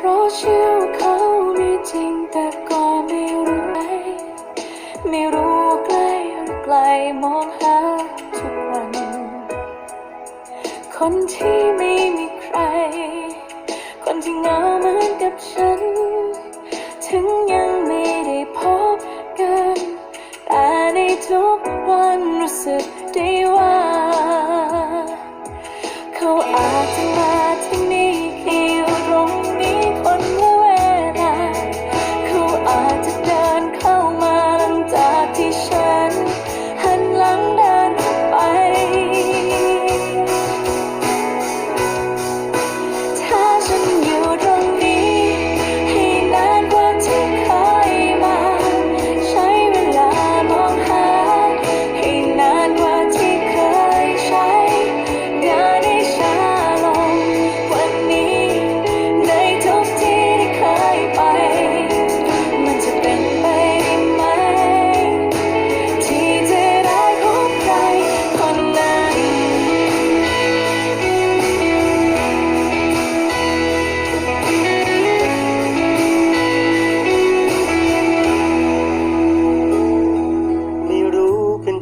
เพราะเชื่อเขามีจริงแต่ก็ไม่รู้ไงไม่รู้ใกล้หรือไกลมองหาทุกวัน คนที่ไม่มีใคร คนที่เหงาเหมือนกับฉัน ถึงยังไม่ได้พบกันแต่ในทุกวันรู้สึกได้ว่า เขาอา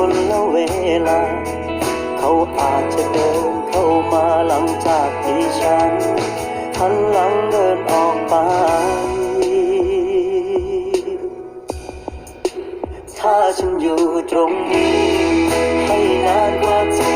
คนละเวลา เขาอาจจะเดินเข้ามาหลังจากที่ฉันหันหลังเดินออกไป ถ้าฉันอยู่ตรงนี้ ให้นานกว่าที่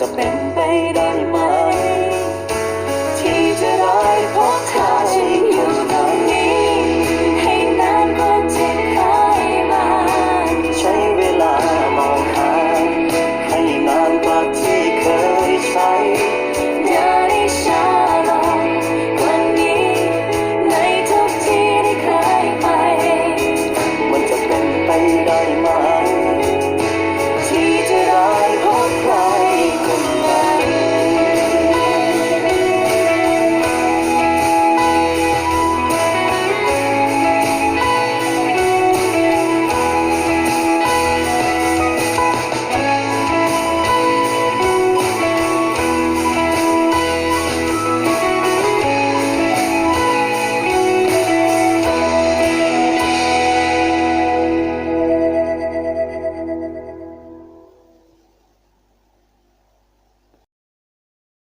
จะเป็นไปได้ไหม